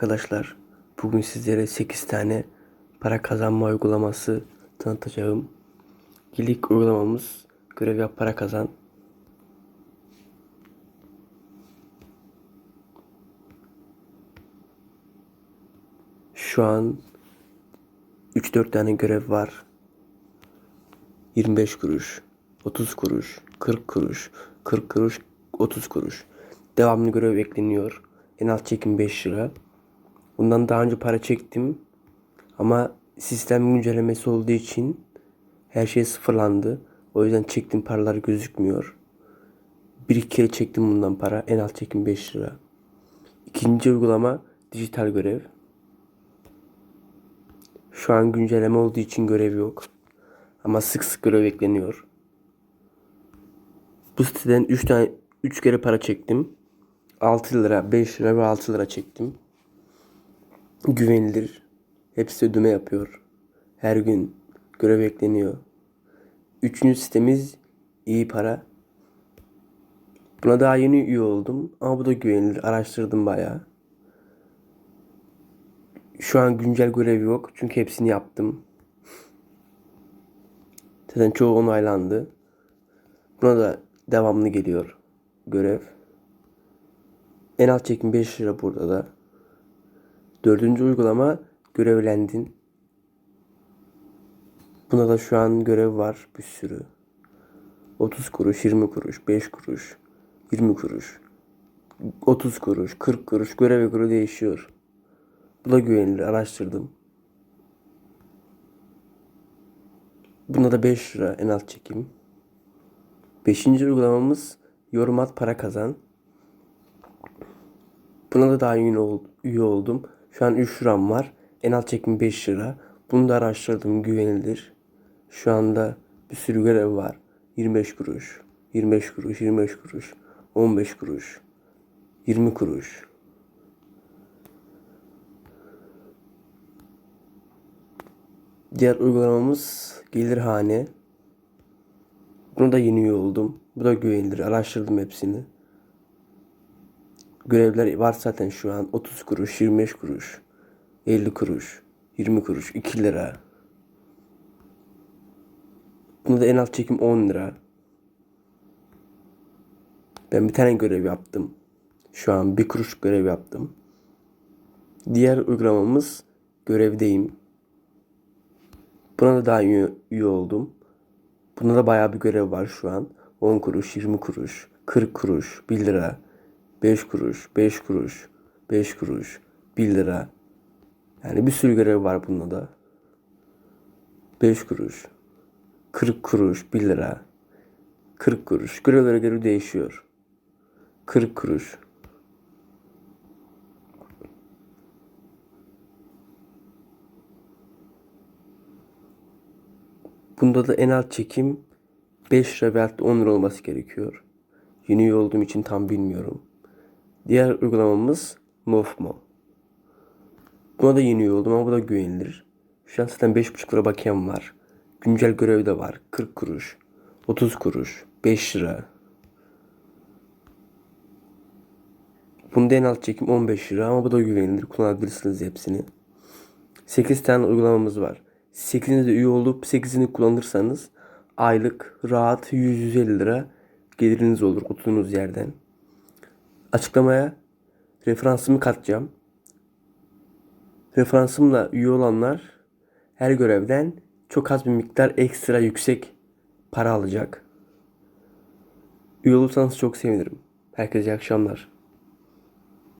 Arkadaşlar bugün sizlere 8 tane para kazanma uygulaması tanıtacağım. İlk uygulamamız görev yap para kazan. Şu an 3-4 tane görev var. 25 kuruş, 30 kuruş, 40 kuruş, 40 kuruş, 30 kuruş. Devamlı görev ekleniyor. En alt çekim 5 lira. Bundan daha önce para çektim. Ama sistem güncellemesi olduğu için her şey sıfırlandı. O yüzden çektiğim paralar gözükmüyor. Bir iki kere çektim bundan para. En alt çekim 5 lira. İkinci uygulama dijital görev. Şu an güncelleme olduğu için görev yok. Ama sık sık görev ekleniyor. Bu siteden 3 tane 3 kere para çektim. 6 lira, 5 lira ve 6 lira çektim. Güvenilir. Hepsi ödeme yapıyor. Her gün görev ekleniyor. Üçüncü sitemiz iyi para. Buna daha yeni üye oldum ama bu da güvenilir. Araştırdım bayağı. Şu an güncel görev yok çünkü hepsini yaptım. Zaten çoğu onaylandı. Buna da devamlı geliyor görev. En alt çekim 5 lira burada da. Dördüncü uygulama görevlendin. Buna da şu an görev var bir sürü. 30 kuruş, 20 kuruş, 5 kuruş, 20 kuruş, 30 kuruş, 40 kuruş göreve göre değişiyor. Bu da güvenilir araştırdım. Buna da 5 lira en alt çekim. Beşinci uygulamamız yorum at para kazan. Buna da daha yeni üye oldum. Şu an 3 liram var. En alt çekim 5 lira. Bunu da araştırdım güvenilir. Şu anda bir sürü görev var. 25 kuruş, 25 kuruş, 25 kuruş, 15 kuruş, 20 kuruş. Diğer uygulamamız Gelirhane. Buna da yeni oldum. Bu da güvenilir. Araştırdım hepsini. Görevler var zaten şu an. 30 kuruş, 25 kuruş, 50 kuruş, 20 kuruş, 2 lira. Bunda da en alt çekim 10 lira. Ben bir tane görev yaptım. Şu an bir kuruş görev yaptım. Diğer uygulamamız görevdeyim. Buna da daha üye, üye oldum. Bunda da bayağı bir görev var şu an. 10 kuruş, 20 kuruş, 40 kuruş, 1 lira, 5 kuruş, 5 kuruş, 5 kuruş, 1 lira. Yani bir sürü görev var bunda da. 5 kuruş, 40 kuruş, 1 lira, 40 kuruş. Görevlere göre değişiyor. 40 kuruş. Bunda da en alt çekim 5 lira veyahut da 10 lira olması gerekiyor. Yeni üye olduğum için tam bilmiyorum. Diğer uygulamamız Mofmo. Buna da yeni üye oldum ama bu da güvenilir. Şu an zaten 5,5 lira bakiyem var. Güncel görev de var. 40 kuruş, 30 kuruş, 5 lira. Bunda en alt çekim 15 lira ama bu da güvenilir. Kullanabilirsiniz hepsini. 8 tane uygulamamız var. 8'ine de üye olup 8'ini kullanırsanız aylık rahat 100-150 lira geliriniz olur oturduğunuz yerden. Açıklamaya referansımı katacağım. Referansımla üye olanlar her görevden çok az bir miktar ekstra yüksek para alacak. Üye olursanız çok sevinirim. Herkese iyi akşamlar.